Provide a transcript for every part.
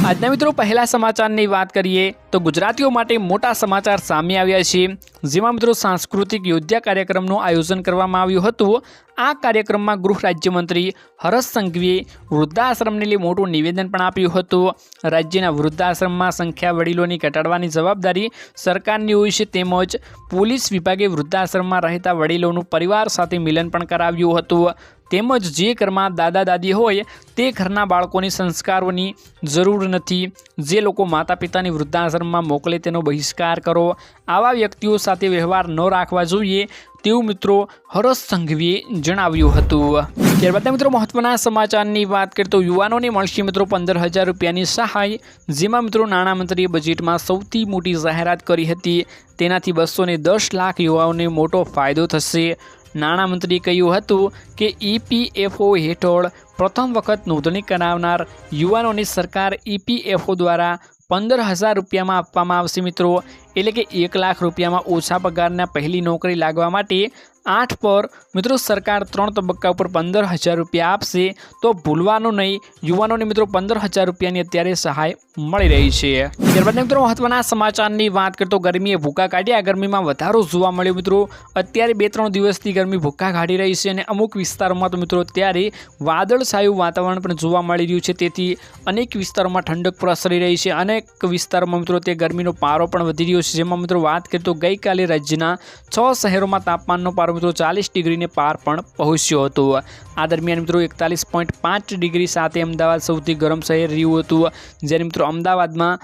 આજના મિત્રો, પહેલા સમાચારની વાત કરીએ તો ગુજરાતીઓ માટે મોટા સમાચાર સામે આવ્યા છે. જેમાં મિત્રો, સાંસ્કૃતિક યોદ્ધા કાર્યક્રમનું આયોજન કરવામાં આવ્યું હતું. આ કાર્યક્રમમાં ગૃહ રાજ્યમંત્રી હરસ સંઘવીએ વૃદ્ધાશ્રમને લઈ મોટું નિવેદન પણ આપ્યું હતું. રાજ્યના વૃદ્ધાશ્રમમાં સંખ્યા વડીલોની ઘટાડવાની જવાબદારી સરકારની હોય છે. તેમજ પોલીસ વિભાગે વૃદ્ધાશ્રમમાં રહેતા વડીલોનું પરિવાર સાથે મિલન પણ કરાવ્યું હતું. તેમજ જે ઘરમાં દાદા દાદી હોય, તે ઘરના બાળકોની સંસ્કારોની જરૂર નથી. જે લોકો માતા પિતાની વૃદ્ધાશ્રમમાં મોકલે તેનો બહિષ્કાર કરો. આવા વ્યક્તિઓ સાથે વ્યવહાર ન રાખવા જોઈએ તેવું મિત્રો હરસ સંઘવીએ જણાવ્યું હતું. ત્યારબાદ મિત્રો મહત્વના સમાચારની વાત કરીએ તો યુવાનોને મળશે મિત્રો પંદર હજાર રૂપિયાની સહાય, જેમાં મિત્રો નાણામંત્રીએ બજેટમાં સૌથી મોટી જાહેરાત કરી હતી. તેનાથી બસો દસ લાખ યુવાઓને મોટો ફાયદો થશે. નાણામંત્રીએ કહ્યું હતું કે ઈપીએફઓ હેઠળ પ્રથમ વખત નોંધણી કરાવનાર યુવાનોની સરકાર ઈપીએફઓ દ્વારા પંદર હજાર રૂપિયામાં આપવામાં આવશે મિત્રો. એટલે કે એક લાખ રૂપિયામાં ઓછા પગારના પહેલી નોકરી લાગવા માટે આઠ પર. મિત્રો, સરકાર ત્રણ તબક્કા ઉપર પંદર હજાર રૂપિયા આપશે. તો ભૂલવાનું નહીં. યુવાનોને મિત્રો, પંદર હજાર રૂપિયાની અત્યારે સહાય મળી રહી છે. ત્યારબાદ મિત્રો, મહત્વના સમાચારની વાત કરતો ગરમીએ ભૂકા કાઢ્યા. ગરમીમાં વધારો જોવા મળ્યો મિત્રો. અત્યારે બે ત્રણ દિવસથી ગરમી ભૂકા કાઢી રહી છે અને અમુક વિસ્તારોમાં તો મિત્રો, અત્યારે વાદળછાયું વાતાવરણ પણ જોવા મળી રહ્યું છે. તેથી અનેક વિસ્તારોમાં ઠંડક પ્રસરી રહી છે. અનેક વિસ્તારોમાં મિત્રો તે ગરમીનો પારો પણ વધી રહ્યો છે. જેમાં મિત્રો, વાત કરીએ તો ગઈકાલે રાજ્યના છ શહેરોમાં તાપમાનનો પારો મિત્રો ચાલીસ ડિગ્રીને પાર પણ પહોંચ્યો હતો. આ દરમિયાન મિત્રો એકતાલીસ પોઈન્ટ પાંચ ડિગ્રી સાથે અમદાવાદ સૌથી ગરમ શહેર રહ્યું હતું. જ્યારે મિત્રો અમદાવાદમાં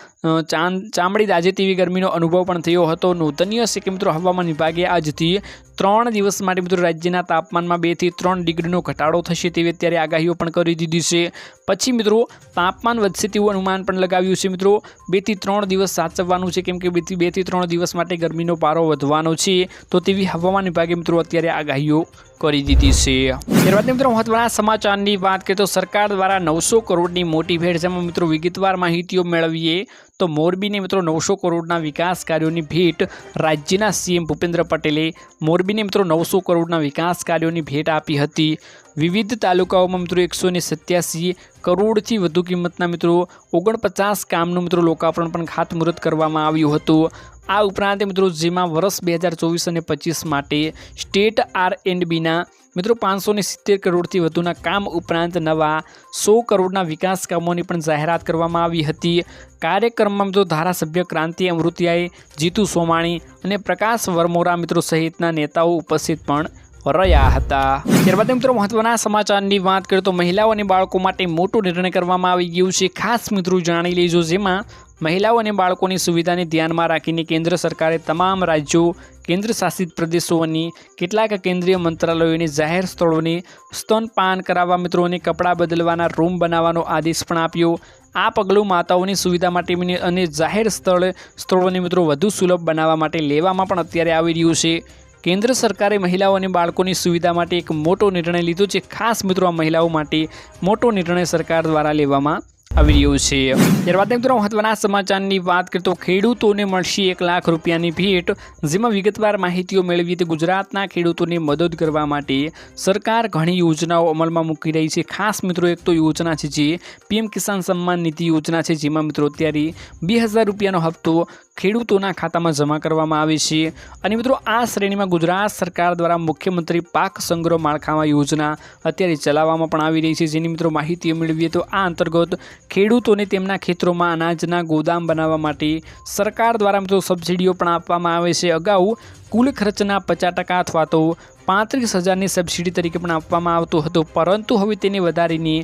ચામડી દાજે તેવી ગરમીનો અનુભવ પણ થયો હતો. નૂતનીય છે મિત્રો, હવામાન વિભાગે આજથી ત્રણ દિવસ માટે મિત્રો રાજ્યના તાપમાનમાં બેથી ત્રણ ડિગ્રીનો ઘટાડો થશે તેવી અત્યારે આગાહીઓ પણ કરી દીધી છે. પછી મિત્રો, તાપમાન વધશે તેવું અનુમાન પણ લગાવ્યું છે મિત્રો. બેથી ત્રણ દિવસ સાચવવાનું છે, કેમ કે બેથી બેથી ત્રણ દિવસ માટે ગરમીનો પારો વધવાનો છે. તો તેવી હવામાન વિભાગે મિત્રો અત્યારે આગાહીઓ કરી દીધી છે. ત્યારબાદ મિત્રો મહત્વના સમાચારની વાત કરીએ તો સરકાર દ્વારા નવસો કરોડની મોટી ભેટ જેમાં મિત્રો વિગતવાર માહિતીઓ મેળવીએ તો મોરબીને મિત્રો નવસો કરોડના વિકાસ કાર્યોની ભેટ રાજ્યના સીએમ ભૂપેન્દ્ર પટેલે મોરબીને મિત્રો નવસો કરોડના વિકાસ કાર્યોની ભેટ આપી હતી. વિવિધ તાલુકાઓમાં મિત્રો એકસો ને સત્યાસી કરોડથી વધુ કિંમતના મિત્રો ઓગણપચાસ કામનું મિત્રો લોકાર્પણ પણ ખાતમુહૂર્ત કરવામાં આવ્યું હતું. આ ઉપરાંત મિત્રો જેમાં વર્ષ બે હજાર ચોવીસ અને પચીસ માટે સ્ટેટ આર એન્ડ બીના મિત્રો પાંચસો સિત્તેર કરોડથી વધુના કામ ઉપરાંત નવા સો કરોડના વિકાસ કામોની પણ જાહેરાત કરવામાં આવી હતી. કાર્યક્રમમાં મિત્રો ધારાસભ્ય ક્રાંતિ અમૃતિયાએ જીતુ સોમાણી અને પ્રકાશ વરમોરા મિત્રો સહિતના નેતાઓ ઉપસ્થિત પણ રહ્યા હતા. ત્યારબાદ મિત્રો મહત્વના સમાચારની વાત કરીએ તો મહિલાઓ અને બાળકો માટે મોટો નિર્ણય કરવામાં આવી ગયું છે. ખાસ મિત્રો જાણી લેજો જેમાં મહિલાઓ અને બાળકોની સુવિધાને ધ્યાનમાં રાખીને કેન્દ્ર સરકારે તમામ રાજ્યો કેન્દ્ર શાસિત પ્રદેશોની કેટલાક કેન્દ્રીય મંત્રાલયોની જાહેર સ્થળોને સ્તનપાન કરાવવા મિત્રોને કપડાં બદલવાના રૂમ બનાવવાનો આદેશ પણ આપ્યો. આ પગલું માતાઓની સુવિધા માટે અને જાહેર સ્થળ, સ્થળોને મિત્રો વધુ સુલભ બનાવવા માટે લેવામાં પણ અત્યારે આવી રહ્યું છે. કેન્દ્ર સરકારે મહિલાઓ અને બાળકોની સુવિધા માટે એક મોટો નિર્ણય લીધો છે. ખાસ મિત્રો, આ મહિલાઓ માટે મોટો નિર્ણય સરકાર દ્વારા લેવામાં આવી રહ્યું છે. ત્યારબાદ મિત્રો મહત્વના સમાચારની વાત કરીએ તો ખેડૂતોને મળશે એક લાખ રૂપિયાની ભેટ, જેમાં વિગતવાર માહિતીઓ મેળવી તે ગુજરાતના ખેડૂતોને મદદ કરવા માટે સરકાર ઘણી યોજનાઓ અમલમાં મૂકી રહી છે. ખાસ મિત્રો, એક તો યોજના છે જે પીએમ કિસાન સન્માન નિધિ યોજના છે, જેમાં મિત્રો અત્યારે બે હજાર રૂપિયાનો હપ્તો ખેડૂતોના ખાતામાં જમા કરવામાં આવે છે. અને મિત્રો, આ શ્રેણીમાં ગુજરાત સરકાર દ્વારા મુખ્યમંત્રી પાક સંગ્રહ માળખામાં યોજના અત્યારે ચલાવવામાં પણ આવી રહી છે. જેની મિત્રો માહિતી મેળવીએ તો આ અંતર્ગત ખેડૂતોને તેમના ખેતરોમાં અનાજના ગોદામ બનાવવા માટે સરકાર દ્વારા મિત્રો સબસિડીઓ પણ આપવામાં આવે છે. અગાઉ કુલ ખર્ચના પચાસ ટકા અથવા તો પાંત્રીસ હજારની સબસિડી તરીકે પણ આપવામાં આવતું હતું, પરંતુ હવે તેને વધારીને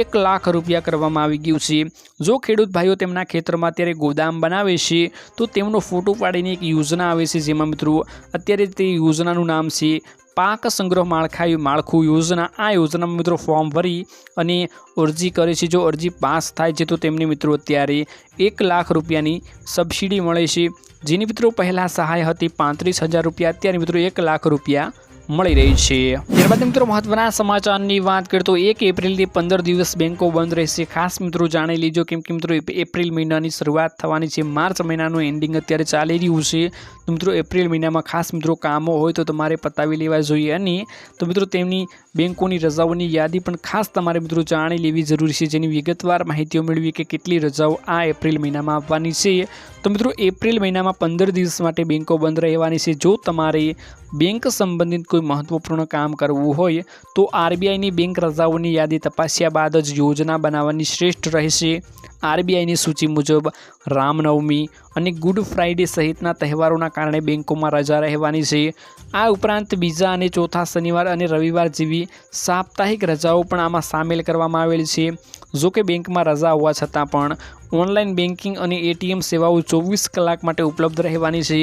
એક લાખ રૂપિયા કરવામાં આવી ગયું છે. જો ખેડૂત ભાઈઓ તેમના ખેતરમાં અત્યારે ગોદામ બનાવે છે, તો તેમનો ફોટો પાડીને એક યોજના આવે છે, જેમાં મિત્રો અત્યારે તે યોજનાનું નામ છે પાક સંગ્રહ માળખા માળખું યોજના, આ યોજનામાં મિત્રો ફોર્મ ભરી અને અરજી કરે છે. જો અરજી પાસ થાય છે તો તેમને મિત્રો અત્યારે એક લાખ રૂપિયાની સબસિડી મળે છે. જેની મિત્રો પહેલાં સહાય હતી પાંત્રીસ હજાર રૂપિયા, અત્યારે મિત્રો એક લાખ રૂપિયા મળી રહી છે. ત્યારબાદ મિત્રો મહત્વના સમાચારની વાત કરીએ તો એક એપ્રિલથી પંદર દિવસ બેંકો બંધ રહેશે. ખાસ મિત્રો જાણી લીજો કેમ કે મિત્રો એપ્રિલ મહિનાની શરૂઆત થવાની છે. માર્ચ મહિનાનું એન્ડિંગ અત્યારે ચાલી રહ્યું છે. તો મિત્રો એપ્રિલ મહિનામાં ખાસ મિત્રો કામો હોય તો તમારે પતાવી લેવા જોઈએ અને તો મિત્રો તેમની બેંકોની રજાઓની યાદી પણ ખાસ તમારે મિત્રો જાણી લેવી જરૂરી છે. જેની વિગતવાર માહિતીઓ મેળવી કે કેટલી રજાઓ આ એપ્રિલ મહિનામાં આપવાની છે. તો મિત્રો એપ્રિલ મહિનામાં પંદર દિવસ માટે બેંકો બંધ રહેવાની છે. જો તમારે બેંક સંબંધિત કોઈ મહત્વપૂર્ણ કામ કરવું હોય, તો આરબીઆઈની બેંક રજાઓની યાદી તપાસ્યા બાદ જ યોજના બનાવવાની શ્રેષ્ઠ રહેશે. આરબીઆઈની સૂચિ મુજબ રામનવમી અને ગુડ ફ્રાઇડે સહિતના તહેવારોના કારણે બેન્કોમાં રજા રહેવાની છે. આ ઉપરાંત બીજા અને ચોથા શનિવાર અને રવિવાર જેવી સાપ્તાહિક રજાઓ પણ આમાં સામેલ કરવામાં આવેલ છે. જો કે બેંકમાં રજા હોવા છતાં પણ ઓનલાઈન બેન્કિંગ અને એટીએમ સેવાઓ ચોવીસ કલાક માટે ઉપલબ્ધ રહેવાની છે,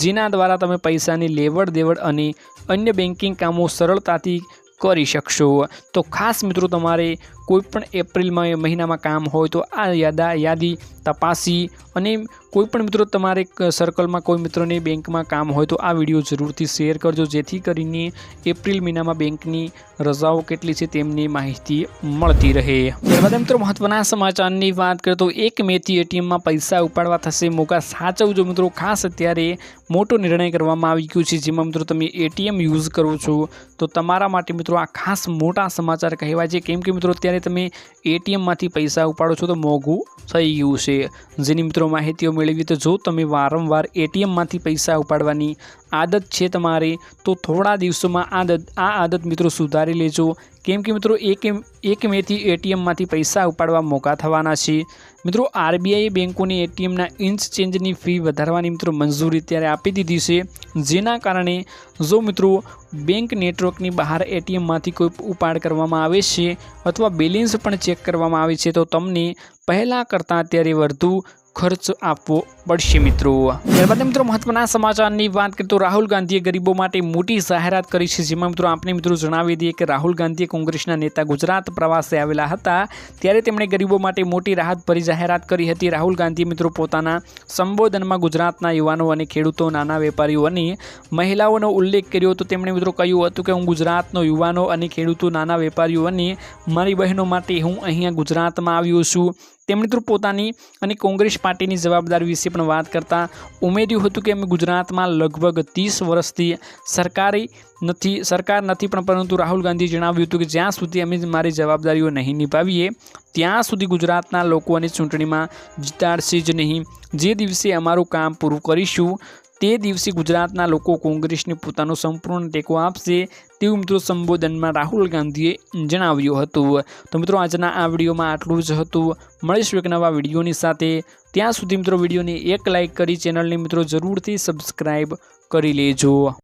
જેના દ્વારા તમે પૈસાની લેવડ દેવડ અને અન્ય બેન્કિંગ કામો સરળતાથી કરી શકશો. તો ખાસ મિત્રો, તમારે કોઈપણ એપ્રિલમાં મહિનામાં કામ હોય તો આ યાદા, યાદી તપાસી અને કોઈપણ મિત્રો તમારે સર્કલમાં કોઈ મિત્રોને બેંકમાં કામ હોય તો આ વીડિયો જરૂરથી શેર કરજો. જેથી કરીને એપ્રિલ મહિનામાં બેંકની રજાઓ કેટલી છે તેમની માહિતી મળતી રહે. ત્યારબાદ મિત્રો મહત્વના સમાચારની વાત કરીએ તો એક મેથી એટીએમમાં પૈસા ઉપાડવા થશે. મોકા સાચવજો મિત્રો. ખાસ અત્યારે મોટો નિર્ણય કરવામાં આવી ગયો છે. જેમાં મિત્રો તમે એટીએમ યુઝ કરો છો તો તમારા માટે મિત્રો આ ખાસ મોટા સમાચાર કહેવાય છે. કેમ કે મિત્રો અત્યારે તમે એટીએમમાંથી પૈસા ઉપાડો છો તો મોંઘું થઈ ગયું છે. જેની મિત્રો માહિતીઓ મેળવી તો જો તમે વારંવાર એટીએમમાંથી પૈસા ઉપાડવાની આદત છે તમારી, તો થોડા દિવસોમાં આદત, આ આદત મિત્રો સુધારી લેજો. કેમ કે મિત્રો, એક એક મેથી એટીએમમાંથી પૈસા ઉપાડવા મોકા થવાના છે. મિત્રો, આરબીઆઈએ બેન્કોની એટીએમના ઇન્ચ ચેન્જની ફી વધારવાની મિત્રો મંજૂરી ત્યારે આપી દીધી છે. જેના કારણે જો મિત્રો, બેંક નેટવર્કની બહાર એટીએમમાંથી કોઈ ઉપાડ કરવામાં આવે છે અથવા બેલેન્સ પણ ચેક કરવામાં આવે છે, તો તમને પહેલાં કરતાં અત્યારે વધુ ખર્ચ આપવો પડશે મિત્રો. ત્યારબાદ મિત્રો મહત્વના સમાચારની વાત કરીએ તો રાહુલ ગાંધીએ ગરીબો માટે મોટી જાહેરાત કરી છે. જેમાં મિત્રો આપણે મિત્રો જણાવી દઈએ કે રાહુલ ગાંધીએ કોંગ્રેસના નેતા ગુજરાત પ્રવાસે આવેલા હતા. ત્યારે તેમણે ગરીબો માટે મોટી રાહત ભરી જાહેરાત કરી હતી. રાહુલ ગાંધીએ મિત્રો પોતાના સંબોધનમાં ગુજરાતના યુવાનો અને ખેડૂતો, નાના વેપારીઓ અને મહિલાઓનો ઉલ્લેખ કર્યો હતો. તેમણે મિત્રો કહ્યું હતું કે હું ગુજરાતનો યુવાનો અને ખેડૂતો, નાના વેપારીઓ અને મારી બહેનો માટે હું અહીંયા ગુજરાતમાં આવ્યો છું. તેમણે મિત્રો પોતાની અને કોંગ્રેસ પાર્ટીની જવાબદારી વિશે પણ વાત કરતા ઉમેર્યું હતું કે અમે ગુજરાતમાં લગભગ ત્રીસ વર્ષથી સરકારી નથી, સરકાર નથી પણ પરંતુ રાહુલ ગાંધીએ જણાવ્યું હતું કે જ્યાં સુધી અમે મારી જવાબદારીઓ નહીં નિભાવીએ, ત્યાં સુધી ગુજરાતના લોકો અને ચૂંટણીમાં જીતાડશે જ નહીં. જે દિવસે અમારું કામ પૂરું કરીશું તે દિવસે ગુજરાતના લોકો કોંગ્રેસને પોતાનો સંપૂર્ણ ટેકો આપશે તેવું મિત્રો સંબોધનમાં રાહુલ ગાંધીએ જણાવ્યું હતું. તો મિત્રો આજના આ વિડીયોમાં આટલું જ હતું. મળીશું એક નવા વિડીયોની સાથે. ત્યાં સુધી મિત્રો વિડીયોને એક લાઇક કરી ચેનલને મિત્રો જરૂરથી સબસ્ક્રાઈબ કરી લેજો.